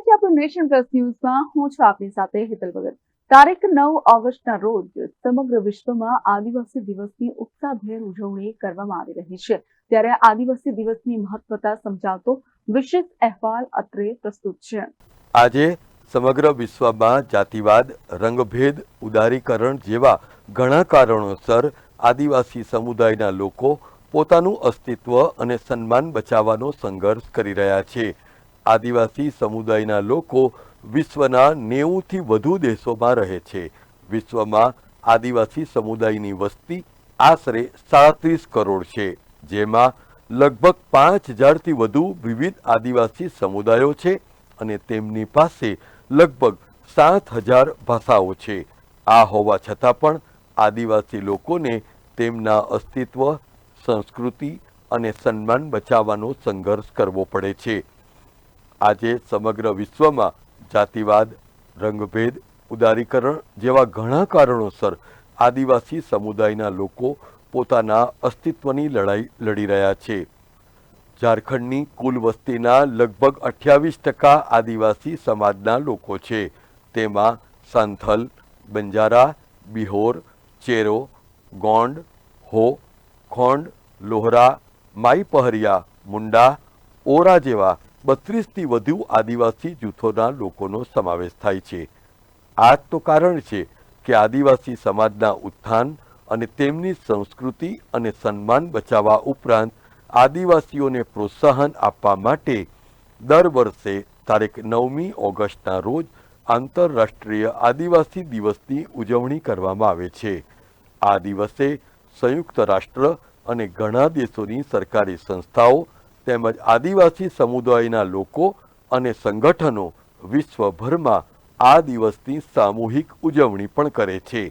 છીએ આપણું nation plus ન્યૂઝમાં હું છું આપની સાથે હેતલ ભગત. તારીખ નવ ઓગસ્ટના રોજ સમગ્ર વિશ્વમાં આદિવાસી દિવસની ઉત્સાહભેર ઉજવણી કરવામાં આવી રહી છે. ત્યારે આદિવાસી દિવસની મહત્વતા સમજાવતો વિશેષ અહેવાલ અત્રે પ્રસ્તુત છે. આજે સમગ્ર વિશ્વમાં જાતિવાદ, રંગભેદ, ઉદારીકરણ જેવા ઘણા કારણોસર આદિવાસી સમુદાયના લોકો પોતાનું અસ્તિત્વ અને સન્માન બચાવવાનો સંઘર્ષ કરી રહ્યા છે. આદિવાસી સમુદાયના લોકો વિશ્વના નેવુંથી વધુ દેશોમાં રહે છે. વિશ્વમાં આદિવાસી સમુદાયની વસ્તી આશરે સાડત્રીસ કરોડ છે, જેમાં લગભગ પાંચ હજારથી વધુ વિવિધ આદિવાસી સમુદાયો છે અને તેમની પાસે લગભગ સાત હજાર ભાષાઓ છે. આ હોવા છતાં પણ આદિવાસી લોકોને તેમના અસ્તિત્વ, સંસ્કૃતિ અને સન્માન બચાવવાનો સંઘર્ષ કરવો પડે છે. આજે સમગ્ર વિશ્વમાં જાતિવાદ, રંગભેદ, ઉદારીકરણ જેવા ઘણા કારણોસર આદિવાસી સમુદાયના લોકો પોતાના અસ્તિત્વની લડાઈ લડી રહ્યા છે. ઝારખંડની કુલ વસ્તીના લગભગ અઠ્યાવીસ ટકા આદિવાસી સમાજના લોકો છે. તેમાં સાંથલ, બંજારા, બિહોર, ચેરો, ગોંડ, હો, ખોંડ, લોહરા, માઈ પહરિયા, મુંડા, ઓરા જેવા બત્રીસથી વધુ આદિવાસી જૂથોના લોકોનો સમાવેશ થાય છે. આ જ તો કારણ છે કે આદિવાસી સમાજના ઉત્થાન અને તેમની સંસ્કૃતિ અને સન્માન બચાવવા ઉપરાંત આદિવાસીઓને પ્રોત્સાહન આપવા માટે દર વર્ષે તારીખ નવમી ઓગસ્ટના રોજ આંતરરાષ્ટ્રીય આદિવાસી દિવસની ઉજવણી કરવામાં આવે છે. આ દિવસે સંયુક્ત રાષ્ટ્ર અને ઘણા દેશોની સરકારી સંસ્થાઓ તેમજ આદિવાસી સમુદાયના લોકો અને સંગઠનો વિશ્વભરમાં આ દિવસની સામૂહિક ઉજવણી પણ કરે છે.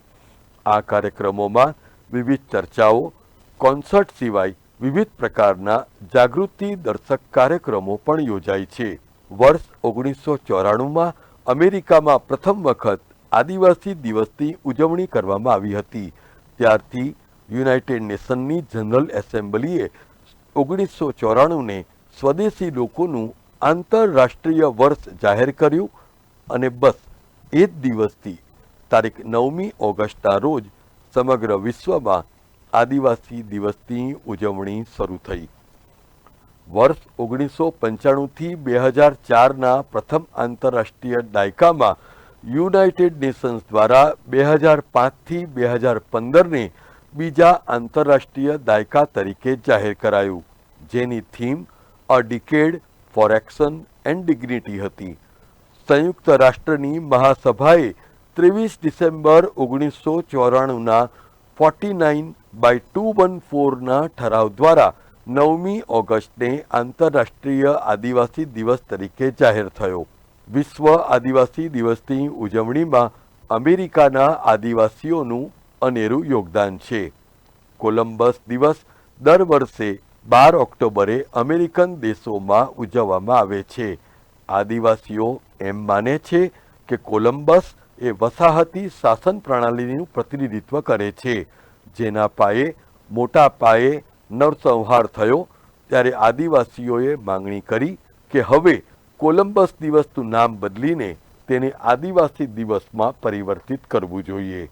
આ કાર્યક્રમોમાં વિવિધ ચર્ચાઓ, કોન્સર્ટ સિવાય વિવિધ પ્રકારના જાગૃતિ દર્શક કાર્યક્રમો પણ યોજાય છે. વર્ષ ઓગણીસો ચોરાણુંમાં અમેરિકામાં પ્રથમ વખત આદિવાસી દિવસની ઉજવણી કરવામાં આવી હતી. ત્યારથી યુનાઇટેડ નેશનની જનરલ એસેમ્બલીએ ઓગણીસો ચોરાણુંને સ્વદેશી લોકોનું આંતરરાષ્ટ્રીય વર્ષ જાહેર કર્યું અને બસ એ જ દિવસથી તારીખ નવમી ઓગસ્ટના રોજ સમગ્ર વિશ્વમાં આદિવાસી દિવસની ઉજવણી શરૂ થઈ. વર્ષ ઓગણીસો પંચાણુંથી બે હજાર ચારના પ્રથમ આંતરરાષ્ટ્રીય દાયકામાં યુનાઇટેડ નેશન્સ દ્વારા બે હજાર પાંચથી બે હજાર પંદરને બીજા આંતરરાષ્ટ્રીય દાયકા તરીકે જાહેર કરાયું. જેની theme a decade for action and dignity હતી. સંયુક્ત રાષ્ટ્રની મહાસભાએ ત્રેવીસ ડિસેમ્બર ઓગણીસો ચોરાણુંના forty nine by two one ફોરના ઠરાવ દ્વારા નવમી ઓગસ્ટને આંતરરાષ્ટ્રીય આદિવાસી દિવસ તરીકે જાહેર થયો. વિશ્વ આદિવાસી દિવસની ઉજવણીમાં અમેરિકાના આદિવાસીઓનું અનેરું યોગદાન છે. કોલંબસ દિવસ દર વર્ષે બાર ઓક્ટોબરે અમેરિકન દેશોમાં ઉજવવામાં આવે છે. આદિવાસીઓ એમ માને છે કે કોલંબસ એ વસાહતી શાસન પ્રણાલીનું પ્રતિનિધિત્વ કરે છે. જેના પાયે, મોટા પાયે નરસંહાર થયો ત્યારે આદિવાસીઓએ માંગણી કરી કે હવે કોલંબસ દિવસનું નામ બદલીને તેને આદિવાસી દિવસમાં પરિવર્તિત કરવું જોઈએ.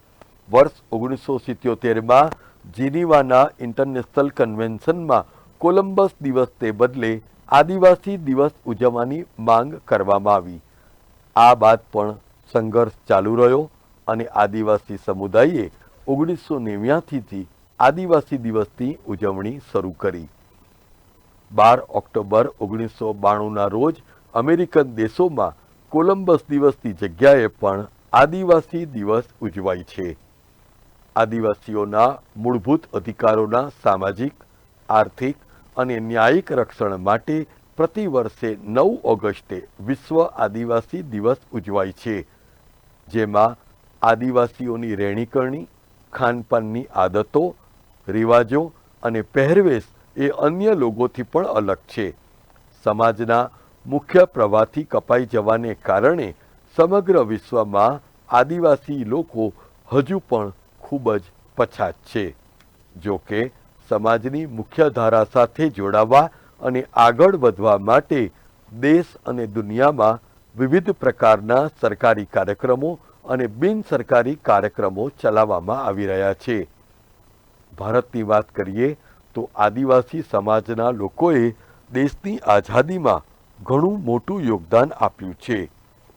વર્ષ ઓગણીસો સિત્યોતેરમાં જીનીવાના ઇન્ટરનેશનલ કન્વેન્શનમાં કોલંબસ દિવસને બદલે આદિવાસી દિવસ ઉજવવાની માંગ કરવામાં આવી. આ બાદ પણ સંઘર્ષ ચાલુ રહ્યો અને આદિવાસી સમુદાયે ઓગણીસો નેવ્યાસીથી આદિવાસી દિવસની ઉજવણી શરૂ કરી. બાર ઓક્ટોબર ઓગણીસો બાણુંના રોજ અમેરિકન દેશોમાં કોલંબસ દિવસની જગ્યાએ પણ આદિવાસી દિવસ ઉજવાય છે. આદિવાસીઓના મૂળભૂત અધિકારોના સામાજિક, આર્થિક અને ન્યાયિક રક્ષણ માટે પ્રતિ વર્ષે નવ ઓગસ્ટે વિશ્વ આદિવાસી દિવસ ઉજવાય છે, જેમાં આદિવાસીઓની રહેણીકરણી, ખાનપાનની આદતો, રિવાજો અને પહેરવેશ એ અન્ય લોકોથી પણ અલગ છે. સમાજના મુખ્ય પ્રવાહથી કપાઈ જવાને કારણે સમગ્ર વિશ્વમાં આદિવાસી લોકો હજુ પણ ખૂબ જ પછાત છે. જો સમાજની મુખ્ય ધારા સાથે જોડાવા અને આગળ વધવા માટે દેશ અને દુનિયામાં વિવિધ પ્રકારના સરકારી કાર્યક્રમો અને બિન સરકારી કાર્યક્રમો ચલાવવામાં આવી રહ્યા છે. ભારતની વાત કરીએ તો આદિવાસી સમાજના લોકોએ દેશની આઝાદીમાં ઘણું મોટું યોગદાન આપ્યું છે.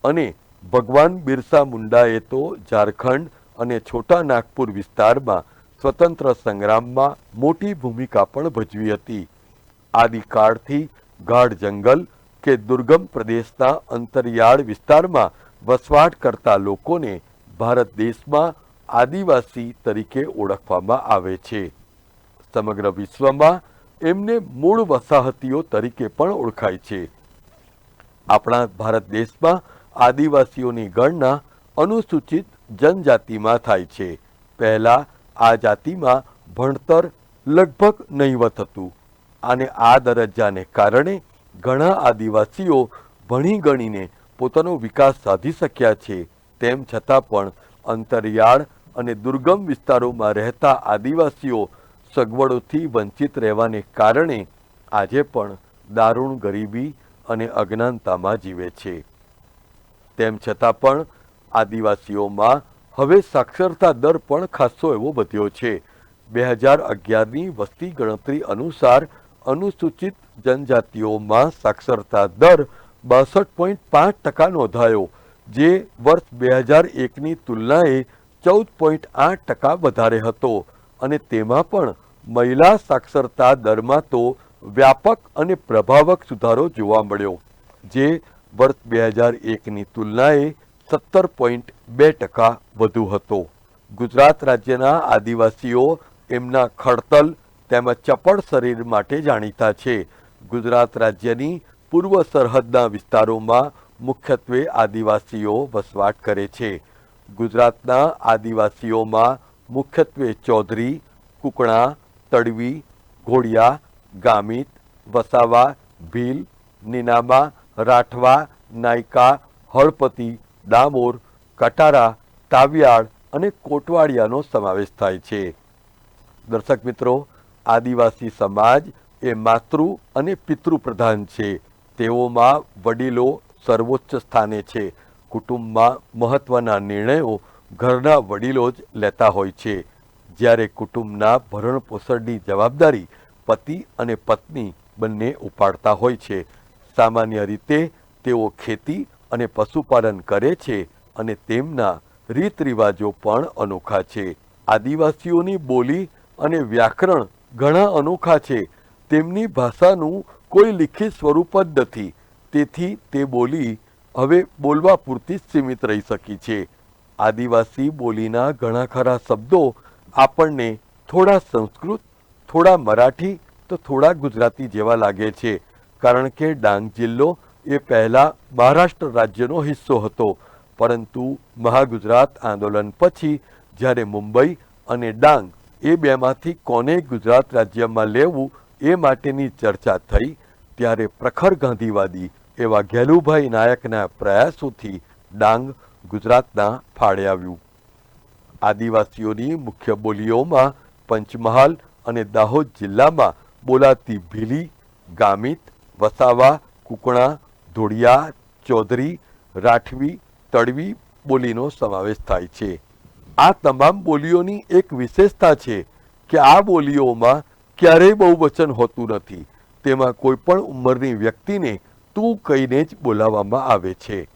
અને ભગવાન બિરસા મુંડાએ તો ઝારખંડ અને છોટા નાગપુર વિસ્તારમાં સ્વતંત્ર સંગ્રામમાં મોટી ભૂમિકા પણ ભજવી હતી. આદિકાળથી ગાઢ જંગલ કે દુર્ગમ પ્રદેશના અંતરિયાળ વિસ્તારમાં વસવાટ કરતા લોકોને ભારત દેશમાં આદિવાસી તરીકે ઓળખવામાં આવે છે. સમગ્ર વિશ્વમાં એમને મૂળ વસાહતીઓ તરીકે પણ ઓળખાય છે. આપણા ભારત દેશમાં આદિવાસીઓની ગણના અનુસૂચિત જનજાતિમાં થાય છે. પહેલા આ જાતિમાં ભણતર લગભગ નહીવત હતું. અને આ દરજ્જાને કારણે ઘણા આદિવાસીઓ ભણી ગણીને પોતાનો વિકાસ સાધી શક્યા છે. તેમ છતાં પણ અંતરિયાળ અને દુર્ગમ વિસ્તારોમાં રહેતા આદિવાસીઓ સગવડોથી વંચિત રહેવાને કારણે આજે પણ દારૂણ ગરીબી અને અજ્ઞાનતામાં જીવે છે. તેમ છતાં પણ આદિવાસીઓમાં હવે સાક્ષરતા દર પણ ખાસો એવો વધ્યો છે. બે હજાર અગિયારની વસ્તી ગણતરી અનુસાર અનુસૂચિત જનજાતિઓમાં સાક્ષરતા દર બાસઠ પોઈન્ટ પાંચ ટકા નોંધાયો, જે વર્ષ બે હજાર એકની તુલનાએ ચૌદ પોઈન્ટ આઠ ટકા વધારે હતો અને તેમાં પણ મહિલા સાક્ષરતા દરમાં તો વ્યાપક અને પ્રભાવક સુધારો જોવા મળ્યો, જે વર્ષ બે હજાર એકની તુલનાએ સત્તર પોઈન્ટ બે ટકા વધુ હતો. ગુજરાત રાજ્યના આદિવાસીઓ એમના ખડતલ તેમજ ચપળ શરીર માટે જાણીતા છે. ગુજરાત રાજ્યની પૂર્વ સરહદના વિસ્તારોમાં મુખ્યત્વે આદિવાસીઓ વસવાટ કરે છે. ગુજરાતના આદિવાસીઓમાં મુખ્યત્વે ચૌધરી, કુકણા, તડવી, ઘોડિયા, ગામિત, વસાવા, ભીલ નીનામા રાઠવા, નાયકા, હળપતિ ડામોર, કટારા તાવિયાળ અને કોટવાડિયાનો સમાવેશ થાય છે. દર્શક મિત્રો, આદિવાસી સમાજ એ માતૃ અને પિતૃ પ્રધાન છે. તેઓમાં વડીલો સર્વોચ્ચ સ્થાને છે. કુટુંબમાં મહત્વના નિર્ણયો ઘરના વડીલો જ લેતા હોય છે. જ્યારે કુટુંબના ભરણ પોષણની જવાબદારી પતિ અને પત્ની બંને ઉપાડતા હોય છે. સામાન્ય રીતે તેઓ ખેતી અને પશુપાલન કરે છે અને તેમના રીત રિવાજો પણ અનોખા છે. આદિવાસીઓની બોલી અને વ્યાકરણ ઘણા અનોખા છે. તેમની ભાષાનું કોઈ લિખિત સ્વરૂપ જ નથી. તેથી તે બોલી હવે બોલવા પૂરતી જ સીમિત રહી શકી છે. આદિવાસી બોલીના ઘણા ખરા શબ્દો આપણને થોડા સંસ્કૃત, થોડા મરાઠી તો થોડા ગુજરાતી જેવા લાગે છે. કારણ કે ડાંગ જિલ્લો એ પહેલાં મહારાષ્ટ્ર રાજ્યનો હિસ્સો હતો. પરંતુ મહાગુજરાત આંદોલન પછી જ્યારે મુંબઈ અને ડાંગ એ બેમાંથી કોને ગુજરાત રાજ્યમાં લેવું એ માટેની ચર્ચા થઈ, ત્યારે પ્રખર ગાંધીવાદી એવા ઘેલુભાઈ નાયકના પ્રયાસોથી ડાંગ ગુજરાતના ફાળે આવ્યું. આદિવાસીઓની મુખ્ય બોલીઓમાં પંચમહાલ અને દાહોદ જિલ્લામાં બોલાતી ભીલી, ગામિત, વસાવા, કુકણા ધોળિયા, ચૌધરી, રાઠવી, તડવી બોલીનો સમાવેશ થાય છે. આ તમામ બોલીઓની એક વિશેષતા છે કે આ બોલીઓમાં ક્યારેય બહુવચન હોતું નથી. તેમાં કોઈ પણ ઉંમરની વ્યક્તિને તું કહીને જ બોલાવવામાં આવે છે.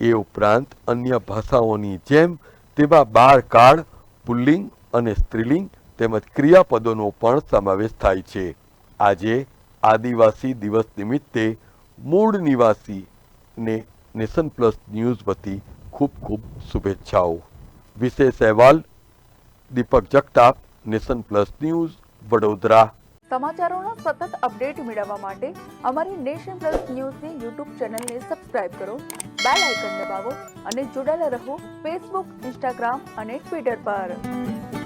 એ ઉપરાંત અન્ય ભાષાઓની જેમ તેમાં બાળ કાળ, પુલ્લિંગ અને સ્ત્રીલિંગ તેમજ ક્રિયાપદોનો પણ સમાવેશ થાય છે. આજે આદિવાસી દિવસ નિમિત્તે મૂળ નિવાસીને નેશન પ્લસ ન્યૂઝ વતી ખૂબ ખૂબ શુભેચ્છાઓ. વિશેષ અહેવાલ, Deepak Jagtap, nation plus news, Vadodara. સમાચારોનો સતત અપડેટ મેળવવા માટે અમારી નેશન પ્લસ ન્યૂઝની યુટ્યુબ ચેનલને સબસ્ક્રાઇબ કરો, બેલ આઇકન દબાવો અને જોડાયેલા રહો ફેસબુક, ઇન્સ્ટાગ્રામ અને ટ્વિટર પર.